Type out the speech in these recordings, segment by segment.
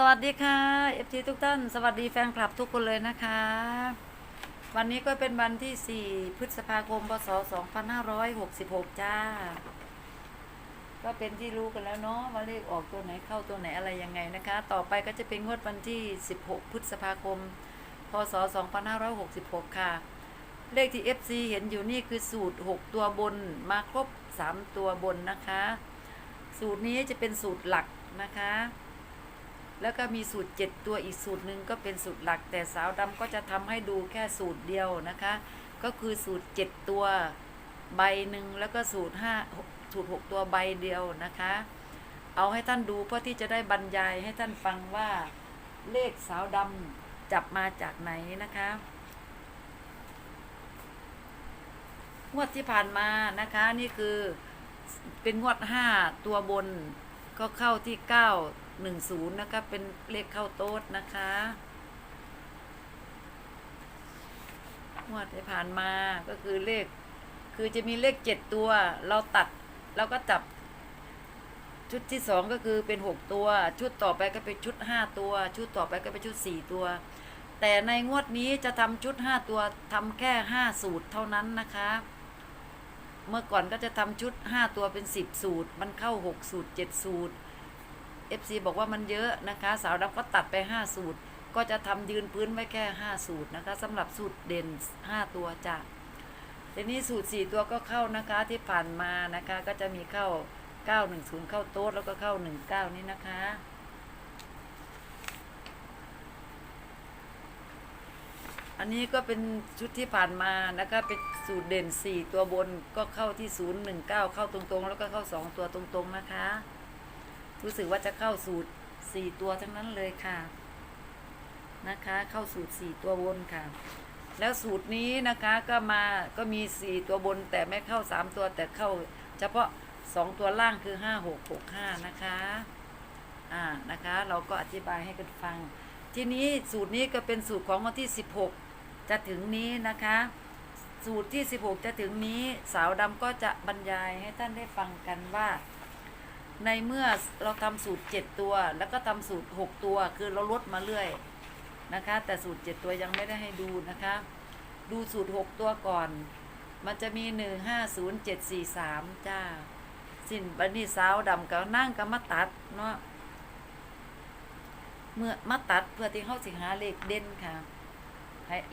สวัสดีค่ะเอฟทีทุกท่านสวัสดีแฟนคลับทุกคนเลยนะคะ วันนี้ก็เป็นวันที่ 4 พฤษภาคมพศ2566 จ้า ก็เป็นที่รู้กันแล้วเนาะว่าเลขออกตัวไหนเข้าตัวไหนอะไรยังไงนะคะ ต่อไปก็จะเป็นงวดวันที่ 16 พฤษภาคม พศ 2566 ค่ะ เลขที่ FC เห็นอยู่นี่คือสูตร 6 ตัวบนมาครบ 3 ตัวบนนะคะ สูตรนี้จะเป็นสูตรหลักนะคะ แล้วก็มีสูตร 7 ตัวอีกสูตรหนึ่งก็เป็นสูตรหลัก แต่สาวดำก็จะทำให้ดูแค่สูตรเดียวนะคะ ก็คือสูตร 7 ตัวใบหนึ่งแล้วก็สูตร5สูตร 6 ตัวใบเดียวนะคะ เอาให้ท่านดูเพื่อที่จะได้บรรยายให้ท่านฟังว่าเลขสาวดำจับมาจากไหนนะคะงวดที่ผ่านมานะคะนี่คือเป็นงวด 5 ตัวบนก็เข้าที่ 910นย์นะคะ เป็นเลขเข้าโต๊ดนะคะงวดที่ผ่านมาก็คือเลข คือจะมีเลข7ตัว เราตัดเราก็จับ ชุดที่สองก็คือเป็น6ตัว ชุดต่อไปก็เป็นชุด5ตัว ชุดต่อไปก็เป็นชุด4ตัว แต่ในงวดนี้จะทำชุด5ตัวทำแค่5สูตรเท่านั้นนะคะเมื่อก่อนก็จะทำชุด5ตัวเป็น10สูตร มันเข้า6สูตร7สูตร FC บอกว่ามันเยอะนะคะ สาวดำก็ตัดไป 5 สูตร ก็จะทำยืนพื้นไว้แค่ 5 สูตรนะคะสำหรับสูตรเด่น 5 ตัวจ้ะทีนี้สูตร 4 ตัวก็เข้านะคะที่ผ่านมานะคะ ก็จะมีเข้า 910 เข้าโต๊ดแล้วก็เข้า 19 นี่นะคะอันนี้ก็เป็นชุดที่ผ่านมานะคะเป็นสูตรเด่น 4 ตัวบนก็เข้าที่ 019 เข้าตรงๆ แล้วก็เข้า 2 ตัวตรงๆนะคะ รู้สึกว่าจะเข้าสูตร4ตัวทั้งนั้นเลยค่ะนะคะ เข้าสูตร4ตัวบนค่ะ แล้วสูตรนี้นะคะก็มาก็มี4ตัวบน แต่ไม่เข้า3ตัวแต่เข้า เฉพาะ2ตัวล่างคือ5 6 6 5นะคะอ่านะคะเราก็อธิบายให้กันฟัง ทีนี้สูตรนี้ก็เป็นสูตรของวันที่16จะถึงนี้นะคะ สูตรที่16จะถึงนี้สาวดำก็จะบรรยายให้ท่านได้ฟังกันว่า ในเมื่อเราทำสูตร 7 ตัว แล้วก็ทำสูตร 6 ตัว คือเราลดมาเรื่อยนะคะ แต่สูตร 7 ตัวยังไม่ได้ให้ดูนะคะ ดูสูตร 6 ตัวก่อน มันจะมี 1 5 0 7 4 3 จ้า สิ้นบันนี้สาวดำก็นั่งก็มาตัดเนาะเมื่อมาตัดเพื่อที่เขาสิหาเลขเด่นค่ะ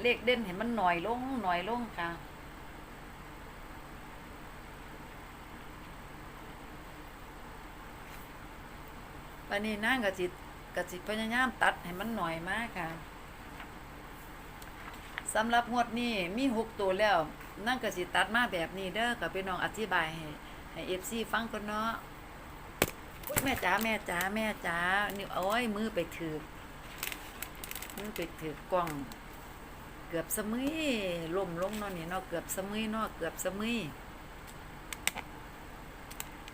เลขเด่นเห็นมันหน่อยลงหน่อยลงค่ะ วันนี้นั่งกับจิตกับจิตพยายามตัดให้มันหน่อยมากค่ะสำหรับงวดนี้มีหกตัวแล้ว นั่งกับจิตตัดมาแบบนี้เด้อกับพี่น้องอธิบายให้ให้เอฟซีฟังก่อนเนาะแม่จ๋าแม่จ๋าแม่จ๋านี่โอ้ยมือไปถือมือไปถือกล้อง เกือบสมุยล่มลงเนาะนี่เนาะเกือบสมุยเนาะเกือบสมุย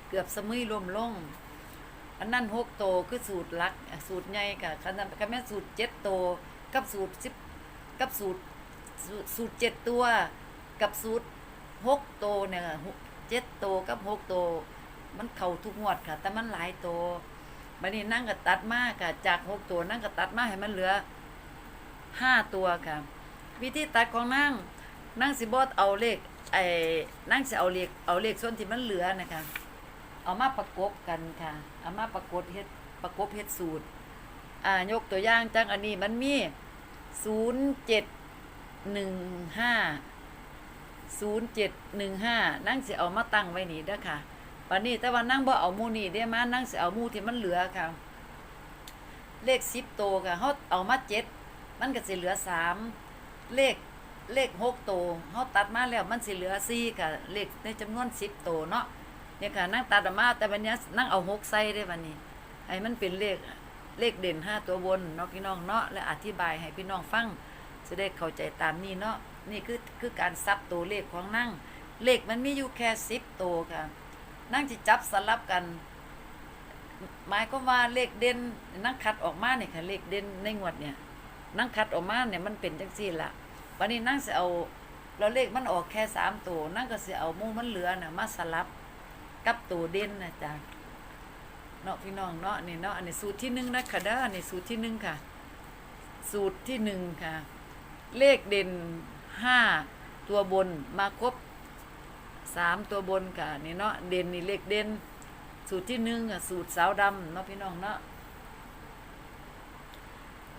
เกือบสมุยล่มลง อันนั้นหกโตคือสูตรหลักสูตรใหญ่กับขนาดกับแม่สูตรเจ็ดโตกับสูตรสิบกับสูตรสูตรเจ็ดตัว กับสูตรหกโตเนี่ยเจ็ดโตกับหกโต มันเข่าทุกงวดค่ะ แต่มันหลายโตบัดนี้นั่งกับตัดมากค่ะ จากหกตัวนั่งกับตัดมากให้มันเหลือห้าตัวค่ะ วิธีตัดของนั่งนั่งสิบอดเอาเลขไอ้นั่งสิเอาเลขเอาเลขส่วนที่มันเหลือนะคะ เอามาประกบกันค่ะ เอามาประกบเฮ็ดประกบเฮ็ดสูตร อ่ายกตัวอย่างจังอันนี้มันมีศูนย์เจ็ดหนึ่งห้าศูนย์เจ็ดหนึ่งห้านั่งสิเอามาตั้งไว้นี่เด้อค่ะวันนี้แต่ว่านั่งบ่เอามูนี่ได้มานั่งสิเอามูที่มันเหลือค่ะ เลขสิบโตวค่ะเขาเอามาเจ็ดมันก็สิเหลือสามเลขเลขหกโตวเขาตัดมาแล้วมันสิเหลือสี่ค่ะเลขในจำนวนสิบโตวเนาะ เนี่ยค่ะนั่งตัดมาแต่วันนี้นั่งเอาหกไส้ได้วันนี้ให้มันเป็นเลขเลขเด่นห้าตัวบนเนาะพี่น้องเนาะและอธิบายให้พี่น้องฟังจะได้เข้าใจตามนี้เนาะนี่คือคือการซับตัวเลขของนั่งเลขมันมีอยู่แค่สิบตัวค่ะ นั่งจะจับสลับกันหมายก็ว่าเลขเด่นนั่งคัดออกมาเนี่ยค่ะเลขเด่นในงวดเนี่ยนั่งคัดออกมาเนี่ยมันเป็นจังซี่ละวันนี้นั่งจะเอาเราเลขมันออกแค่สามตัวนั่งก็จะเอามูมันเหลือน่ะมาสลับ กับตัวเด่นนะจ๊ะเนาะพี่น้องเนาะนี่เนาะอันนี้สูตรที่หนึ่งนะคะเด้อนนี้สูตรที่หนึ่งค่ะ สูตรที่หนึ่งค่ะ เลขเด่นห้าตัวบนมาครบสามตัวบนค่ะนี่เนาะเด่นนี่เลขเด่นสูตรที่หนึ่งอะสูตรสาวดำเนาะพี่น้องเนาะ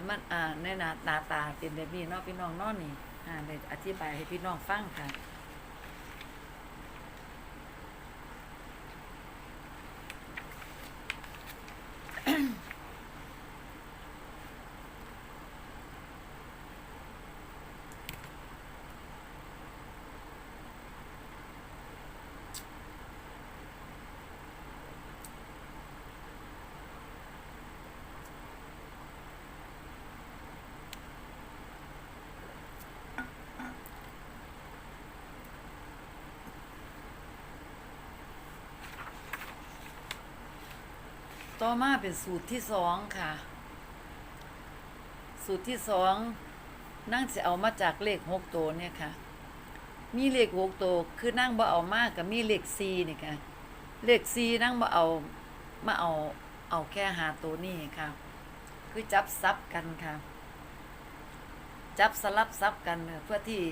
มันอ่าในหน้าหน้าตาเป็นแบบนี้เนาะพี่น้องเนาะนี่อ่าได้อธิบายให้พี่น้องฟังค่ะ ต่อมาเป็นสูตรที่สองค่ะ สูตรที่สองนั่งจะเอามาจากเลขหกตัวเนี่ยค่ะ มีเลขหกตัวคือนั่งบ่เอามากกับมีเลขสี่นี่ค่ะ เลขสี่นั่งบ่เอามาเอาเอาแค่หาตัวนี่ค่ะ คือจับซับกันค่ะ จับสลับซับกันเพื่อที่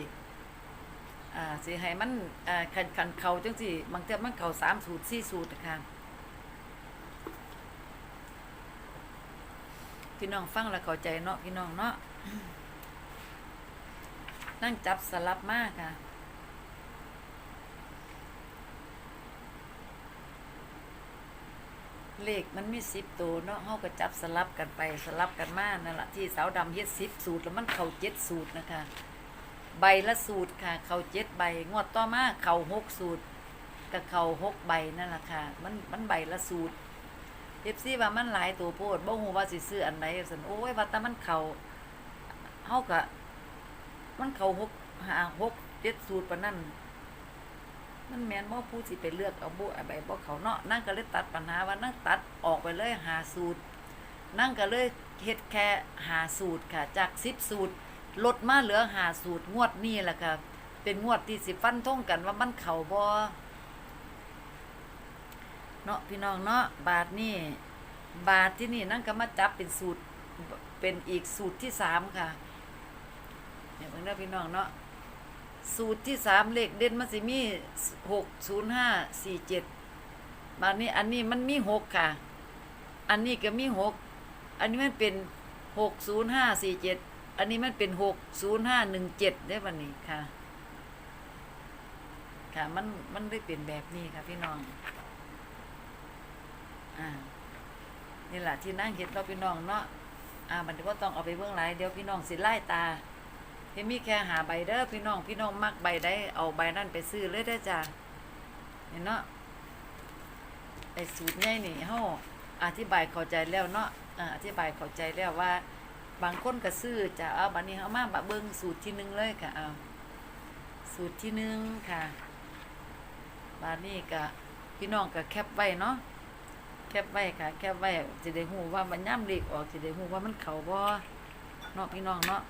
อ่าสิให้มันอ่าคันคันเขาจังสิบางเทีมันเขาสามสูตรสี่สูตรนะคะ พี่น้องฟังแล้วเข้าใจเนาะพี่น้องเนาะนั่งจับสลับมากค่ะเลขมันมีสิบตัวเนาะเฮาก็จับสลับกันไปสลับกันมานั่นแหละที่สาวดำเฮ็ดสิบสูตรแล้วมันเข้าเจ็ดสูตรนะคะ ใบละสูตรค่ะ เข่าเจ็ดใบงวดต่อมาเข่าหกสูตรกับเข่าหกใบนั่นแหละค่ะ มันมันใบละสูตร เอฟซีว่ามันหลายตัวโพดบ่ฮู้ว่าสิซื้ออันไหนสันโอ้ยว่าแต่มันเขาเฮากะมันเขาหกหาหกเจ็ดสูตรปานนั้นมันแมนบ่ผู้สิไปเลือกเอาบ่ใบบ่เขาเนาะนั่งก็เลยตัดปัญหาว่านั่งตัดออกไปเลยหาสูตร นั่งก็เลยเฮ็ดแค่หาสูตรค่ะ จากสิบสูตรลดมาเหลือหาสูตร งวดนี้แหละค่ะเป็นงวดที่สิฟันท่งกันว่ามันเข่าบอ เนาะพี่น้องเนาะบาทนี่บาทที่นี่นั่นก็มาจับเป็นสูตรเป็นอีกสูตรที่สามค่ะเนี่ยเพิ่งได้อพี่น้องเนาะสูตรที่สามเลขเด่นมันสิมีหกศูนย์ห้าสี่เจ็ดบาทนี้อันนี้มันมีหกค่ะ อันนี้ก็มีหกอันนี้มันเป็นหกศูนย์ห้าสี่เจ็ดอันนี้มันเป็นหกศูนย์ห้าหนึ่งเจ็ดได้วันนี้ค่ะ ค่ะมันมันได้เป็นแบบนี้ค่ะพี่น้อง อ่านี่แหละที่นั่งเห็นเราพี่น้องเนาะอ่ามันก็ต้องเอาไปเบื้องหลายเดี๋ยวพี่น้องสิไล่ตาเห็นมีแค่หาใบเด้อพี่น้องพี่น้องมักใบได้เอาใบนั่นไปซื้อเลยได้จ้าเห็นเนาะไอ้สูตรใหญ่นี่เฮาอธิบายเข้าใจแล้วเนาะอ่าอธิบายเข้าใจแล้วว่า บางคนก็ซื้อจะเอาบัดนี้เอามาบะเบิ่งสูตรที่หนึ่งเลยค่ะเอาสูตรที่หนึ่งค่ะบาดนี้ก็พี่น้องก็แคปไว้เนาะ แคปไว้ค่ะ แคปไว้จะได้ฮู้ว่ามันย่ำเลขออกจะได้ฮู้ว่ามันเข้าบ่เนาะพี่น้องเนาะ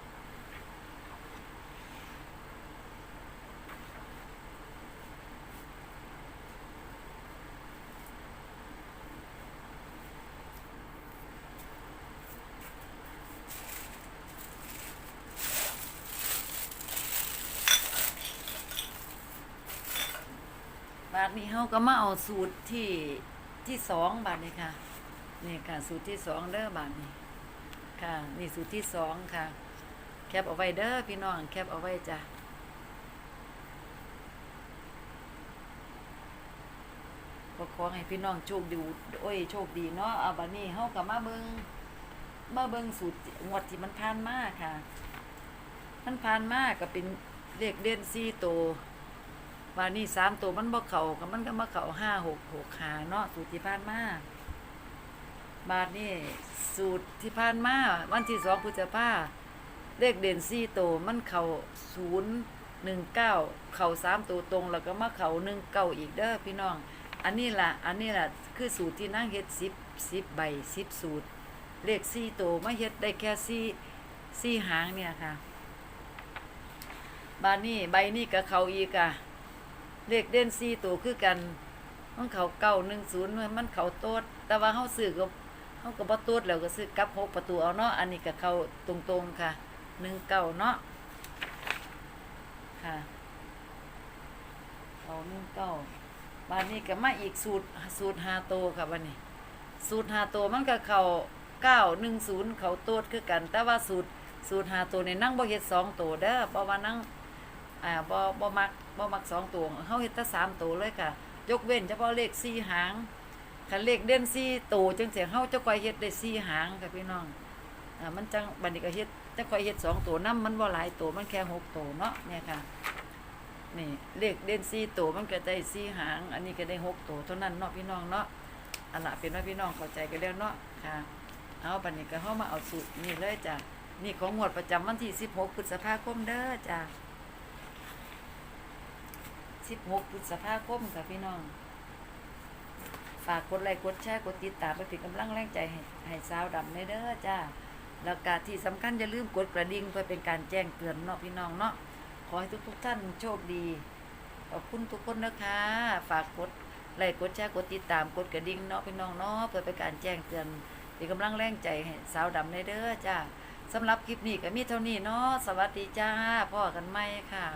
บาดนี้เฮาก็มาเอาสูตรที่ ที่สองบาดนี้ค่ะนี่ค่ะสูตรที่สองเด้อบาดนี้ค่ะนี่สูตรที่สองค่ะ แคปเอาไว้เด้อพี่น้องแคปเอาไว้จ้ะก็ขอให้พี่น้องโชคดีโอ้ยโชคดีเนาะเอาบัดนี้เฮาก็มาเบิงมาเบิงสูตรงวดที่มันผ่านมาค่ะ มันผ่านมาก็เป็นเลขเด่น4ตัว ว่านี่3ตัวมันบ่เขาก็มันก็มาเข้า5 6 6 5เนาะสูตรที่ผ่านมาบาทนี่สูตรที่ผ่านมาวันที่สองพฤษภาเลขเด่นสี่ตัวมันเข่าศูนย์หนึ่งเก้าเข่าสามตัวตรง แล้วก็มาเข่าหนึ่งเก้าอีกเด้อพี่น้อง อันนี้ล่ะ อันนี้ล่ะ คือสูตรที่นั่งเฮ็ดสิบสิบใบสิบสูตร เลขสี่ตัวมาเฮ็ดได้แค่สี่สี่หางเนี่ยค่ะ บานนี้ใบนี้กับเขาอีกอะ เลขเด่นสี่ตัวคือกันมันเขาเก้าหนึ่งศูนย์มันเขาโต๊ดแต่ว่าเฮาซื้อก็เฮาก็บ่ตูดแล้วก็ซื้อกับหกประตูเอาเนาะอันนี้ก็เขาตรงๆค่ะ19เก้าเนาะค่ะเอา19บานนี้ก็มาอีกสูตรสูตร5โตวค่ะบัดนี้ สูตร5โตวมันก็เขาเก้า910เขาโตดคือกัน แต่ว่าสูตรสูตร5โตวนี่นั่งบ่เฮ็ด2โตวเด้อเพราะว่านั่งอ่าบ่บ่มัก บ่มักสองตัวเฮาเฮ็ดแต่สามตัวเลยค่ะ ยกเว้นเฉพาะเลขสี่หางคันเลขเด่นสี่ตัวจังซี่เฮาจะค่อยเฮ็ดได้สี่หางค่ะพี่น้องอ่ามันจังบัดนี้ก็เฮ็ดจะค่อยเฮ็ดสองตัวนํมันบ่หลายตัวมันแค่หกตัวเนาะเนี่ยค่ะนี่เลขเด่นสี่ตัวมันก็ได้สี่หาง อันนี้ก็ได้หกตัวเท่านั้นเนาะพี่น้องเนาะอันละเป็นว่าพี่น้องเข้าใจกันแล้วเนาะค่ะ เอาบัดนี้ก็เฮามาเอาสูตรนี่เลยจ้ะนี่ของงวดประจำวันที่ 16พฤษภาคมเด้อจ้ะ 16พฤษภาคมค่ะพี่น้อง ฝากกดไลค์กดแชร์กดติดตามไปเป็นกำลังแรงใจให้ให้สาวดำในเด้อจ้าแล้วก็ที่สำคัญอย่าลืมกดกระดิ่งเพื่อเป็นการแจ้งเตือนเนาะพี่น้องเนาะขอให้ทุกๆท่านโชคดีขอบคุณทุกคนนะคะ ฝากกดไลค์กดแชร์กดติดตามกดกระดิ่งเนาะพี่น้องเนาะเพื่อเป็นการแจ้งเตือนเป็นกำลังแรงใจให้สาวดำในเด้อจ้าสำหรับคลิปนี้ก็มีเท่านี้เนาะสวัสดีจ้าพ่อกันไหมค่ะ